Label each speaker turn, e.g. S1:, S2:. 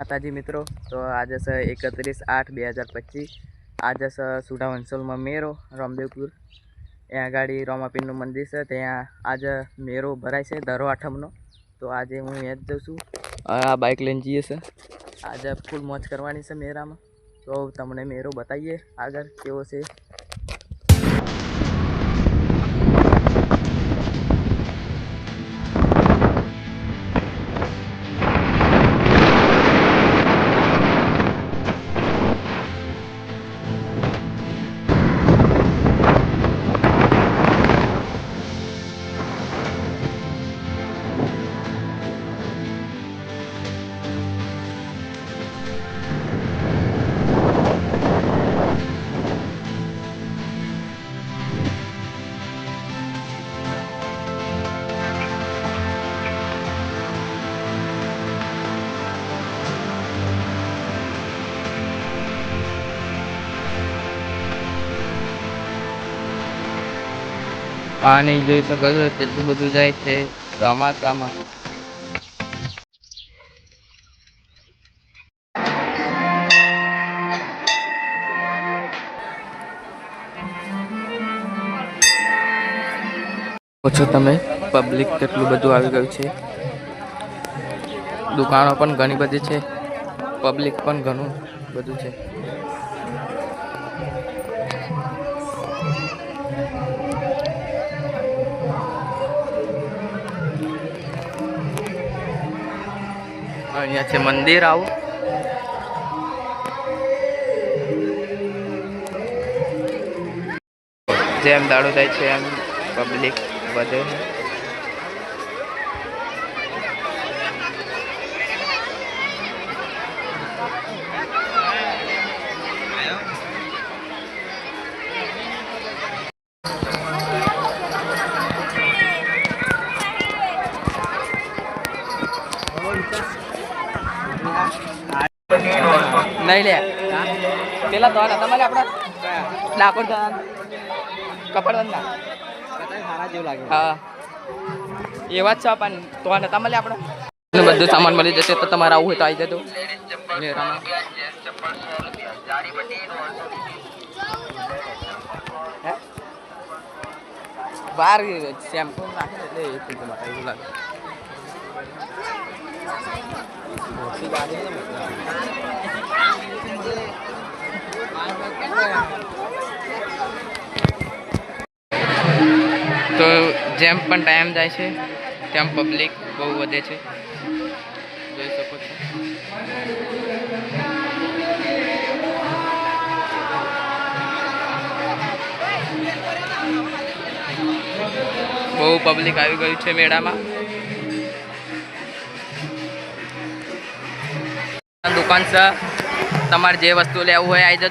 S1: માતાજી મિત્રો, તો આજે છે એકત્રીસ આઠ બે હજાર પચીસ. આજે છે સુડા વંસોલમાં મેરો રામદેવપુર. ત્યાં આગળ રોમાપીરનું મંદિર છે, ત્યાં આજે મેરો ભરાય છે દરો આઠમનો. તો આજે હું એ જ જઉં છું. આ બાઇક લઈને જઈએ છે. આજે ફૂલ મોજ કરવાની છે મેરામાં તો તમને મેરો બતાવીએ આગળ કેવો છે. પાણી જોઈ શકો છો, કેટલું બધું જાય છે ચોમાસામાં ઓછો તમે પબ્લિક કેટલું બધું આવી ગયું છે? દુકાનો પણ ઘણી બધી છે પબ્લિક પણ ઘણું બધું છે. અહીંયા છે મંદિર આવું. જેમ દાડો જાય છે એમ પબ્લિક વધે છે નહીં લે. પેલા તો તમારે આપણા ડાકોર કપડવંદના હા. એવા જ છે પણ તો નતા મળે આપણે બધું સામાન મળી જશે તો તમારે આવું હોય તો આવી જજો? વાર શેમ્પુ નાખે એટલે એ થઈ ગયું એવું લાગે. તો જેમ પણ ટાઈમ જાય છે, તેમ પબ્લિક બહુ વધે છે. જોઈ શકો છો. બહુ પબ્લિક આવી ગયું છે મેળામાં. દુકાન છે તમારે જે વસ્તુ લેવું હોય આવી જજો.